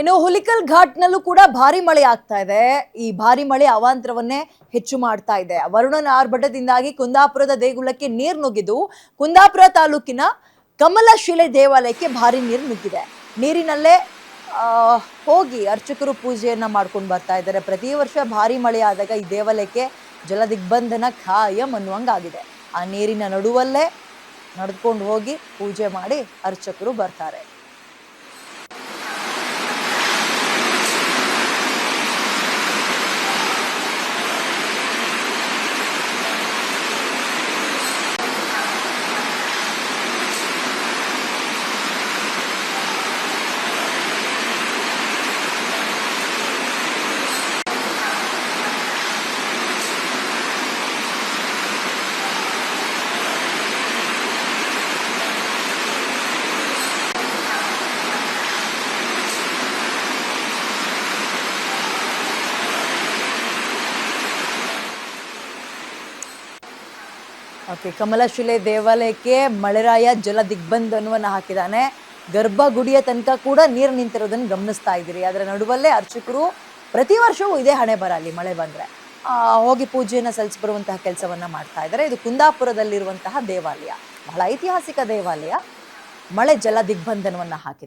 ಇನ್ನು ಹುಲಿಕಲ್ ಘಾಟ್ನಲ್ಲೂ ಕೂಡ ಭಾರಿ ಮಳೆ ಆಗ್ತಾ ಇದೆ. ಈ ಭಾರಿ ಮಳೆ ಅವಾಂತರವನ್ನೇ ಹೆಚ್ಚು ಮಾಡ್ತಾ ಇದೆ. ವರುಣನ ಆರ್ಭಟದಿಂದಾಗಿ ಕುಂದಾಪುರದ ದೇಗುಲಕ್ಕೆ ನೀರು ನುಗ್ಗಿದ್ದು, ಕುಂದಾಪುರ ತಾಲೂಕಿನ ಕಮಲಶಿಲೆ ದೇವಾಲಯಕ್ಕೆ ಭಾರಿ ನೀರು ನುಗ್ಗಿದೆ. ನೀರಿನಲ್ಲೇ ಹೋಗಿ ಅರ್ಚಕರು ಪೂಜೆಯನ್ನು ಮಾಡ್ಕೊಂಡು ಬರ್ತಾ ಇದ್ದಾರೆ. ಪ್ರತಿ ವರ್ಷ ಭಾರಿ ಮಳೆ ಆದಾಗ ಈ ದೇವಾಲಯಕ್ಕೆ ಜಲ ದಿಗ್ಬಂಧನ ಖಾಯಂ ಅನ್ನುವಂಗಾಗಿದೆ. ಆ ನೀರಿನ ನಡುವಲ್ಲೇ ನಡೆದುಕೊಂಡು ಹೋಗಿ ಪೂಜೆ ಮಾಡಿ ಅರ್ಚಕರು ಬರ್ತಾರೆ. ಓಕೆ, ಕಮಲಶಿಲೆ ದೇವಾಲಯಕ್ಕೆ ಮಳೆರಾಯ ಜಲ ದಿಗ್ಬಂಧನವನ್ನು ಹಾಕಿದ್ದಾನೆ ಗರ್ಭಗುಡಿಯ ತನಕ ಕೂಡ ನೀರು ನಿಂತಿರೋದನ್ನು ಗಮನಿಸ್ತಾ ಇದ್ದೀರಿ. ಅದರ ನಡುವಲ್ಲೇ ಅರ್ಚಕರು ಪ್ರತಿ ವರ್ಷವೂ ಇದೇ ಹಣೆ ಬರಲಿ ಮಳೆ ಬಂದರೆ. ಹೋಗಿ ಪೂಜೆಯನ್ನು ಸಲ್ಲಿಸಿ ಬರುವಂತಹ ಕೆಲಸವನ್ನು ಮಾಡ್ತಾ ಇದ್ದಾರೆ. ಇದು ಕುಂದಾಪುರದಲ್ಲಿರುವಂತಹ ದೇವಾಲಯ. ಬಹಳ ಐತಿಹಾಸಿಕ ದೇವಾಲಯ. ಮಳೆ ಜಲ ದಿಗ್ಬಂಧನವನ್ನು ಹಾಕಿದೆ.